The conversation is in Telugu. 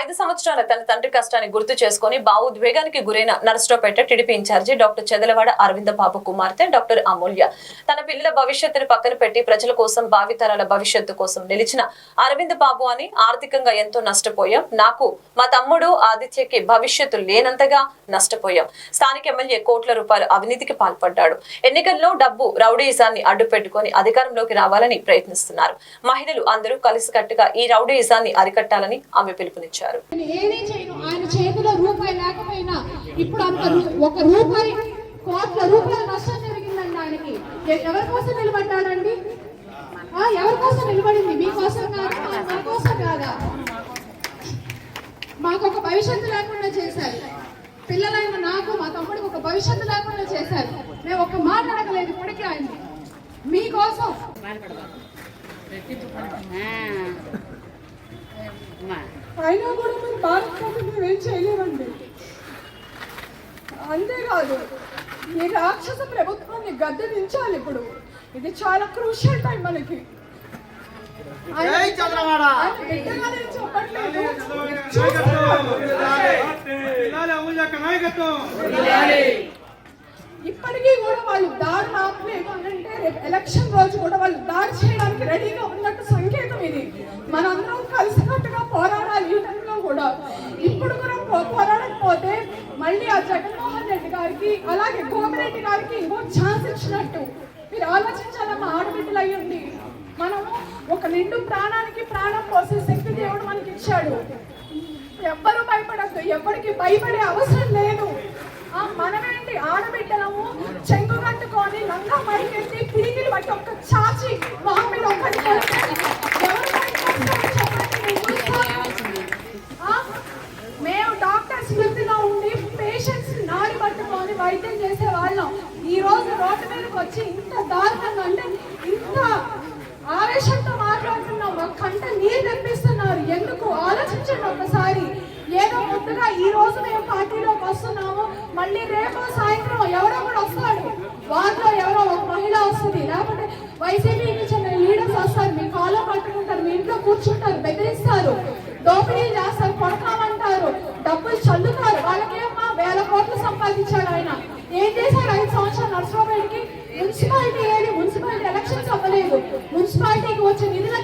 ఐదు సంవత్సరాల తన తండ్రి కష్టాన్ని గుర్తు చేసుకుని భావోద్వేగానికి గురైన Narasaraopet TDP incharge doctor Chedalavada Aravinda Babu కుమార్తె డాక్టర్ అమూల్య. తన పిల్లల భవిష్యత్తును పక్కన పెట్టి ప్రజల కోసం భావితరాల భవిష్యత్తు కోసం నిలిచిన అరవింద బాబు అని ఆర్థికంగా ఎంతో నష్టపోయాం. నాకు మా తమ్ముడు ఆదిత్యకి భవిష్యత్తు లేనంతగా నష్టపోయాం. స్థానిక ఎమ్మెల్యే కోట్ల రూపాయల అవినీతికి పాల్పడ్డాడు. ఎన్నికల్లో డబ్బు రౌడీయిజాన్ని అడ్డుపెట్టుకుని అధికారంలోకి రావాలని ప్రయత్నిస్తున్నారు. మహిళలు అందరూ కలిసికట్టుగా ఈ రౌడీయిజాన్ని అరికట్టాలని ఆమె పిలుపునిచ్చారు. చేయను. ఆయన చేతిలో రూపాయి లేకపోయినా ఇప్పుడు అంత ఒక రూపాయి కోట్ల రూపాయల నష్టం జరిగిందండి ఆయనకి. ఎవరి కోసం నిలబడ్డాడండి? ఎవరి కోసం నిలబడింది? మీకోసం కాదా? మా- మా కోసం కాదా? మాకు ఒక భవిష్యత్తు లేకుండా చేశారు. పిల్లలైన నాకు మా తమ్ముడికి ఒక భవిష్యత్తు లేకుండా చేశారు. మేము ఒక మాట అడగలేదు ఇప్పటికీ ఆయన మీకోసం అయినా కూడా మీరు భారత్ మేము ఏం చేయలేమండి. అంతేకాదు ఈ రాక్షస ప్రభుత్వాన్ని గద్దె దించాలి ఇప్పుడు. ఇది చాలా క్రూషియల్ టైం మనకి. ఇప్పటికీ కూడా వాళ్ళు దాడి ఆపలేదు అంటే రేపు ఎలక్షన్ రోజు కూడా వాళ్ళు దాడి చేయడానికి రెడీగా ఉన్నట్టు సంకేతం ఇది మనందరం కలిసికట్టుగా పోరాడాలి ఈ టైంలో కూడా ఇప్పుడు కూడా పోరాడకపోతే మళ్ళీ ఆ జగన్మోహన్ రెడ్డి గారికి అలాగే కోమిరెడ్డి గారికి ఇంకో ఛాన్స్ ఇచ్చినట్టు. మీరు ఆలోచించాలమ్మా ఆడబిడ్డలు అయ్యండి మనము ఒక నిండు ప్రాణానికి ప్రాణం పోసే శక్తి దేవుడు మనకి ఇచ్చాడు ఎవ్వరూ భయపడద్దు. ఎవరికి భయపడే అవసరం లేదు. మనమేంటి? ఆడబిడ్డలము చెంగు కట్టుకొని లంగా పైకెత్తి పిడికిలు బట్టి ఒక్క చాచి మొహం మీద ఒక్కటి పట్టుకొని వైద్యం చేసే వాళ్ళం. ఈ రోజు రోడ్డు మీదకి వచ్చి ఇంత దారుణంగా అంటే ఇంత ఆవేశంతో మాట్లాడుతున్నాం ఒక కంట నీరు తెప్పిస్తున్నారు. ఎందుకు? ఆలోచించండి ఒకసారి. ఏదో ముందుగా ఈ రోజు మేము పార్టీలోకి వస్తున్నాము. మళ్ళీ రేపు సాయంత్రం ఎవరో కూడా వస్తాడు. వారిలో ఎవరో ఒక మహిళ వస్తుంది. లేకపోతే వైసీపీకి చెందిన లీడర్స్ వస్తారు. మీ కాలో పట్టుకుంటారు. మీ ఇంట్లో కూర్చుంటారు. బెదిరిస్తారు. దోపిడీ చేస్తారు. సంపాదించాడు ఆయన. ఏం చేశాడు? ఐదు సంవత్సరాలు నర్సరావుపేటకి మున్సిపాలిటీ ఏది? మున్సిపాలిటీ ఎలక్షన్స్ అవ్వలేదు. మున్సిపాలిటీకి వచ్చే నిధుల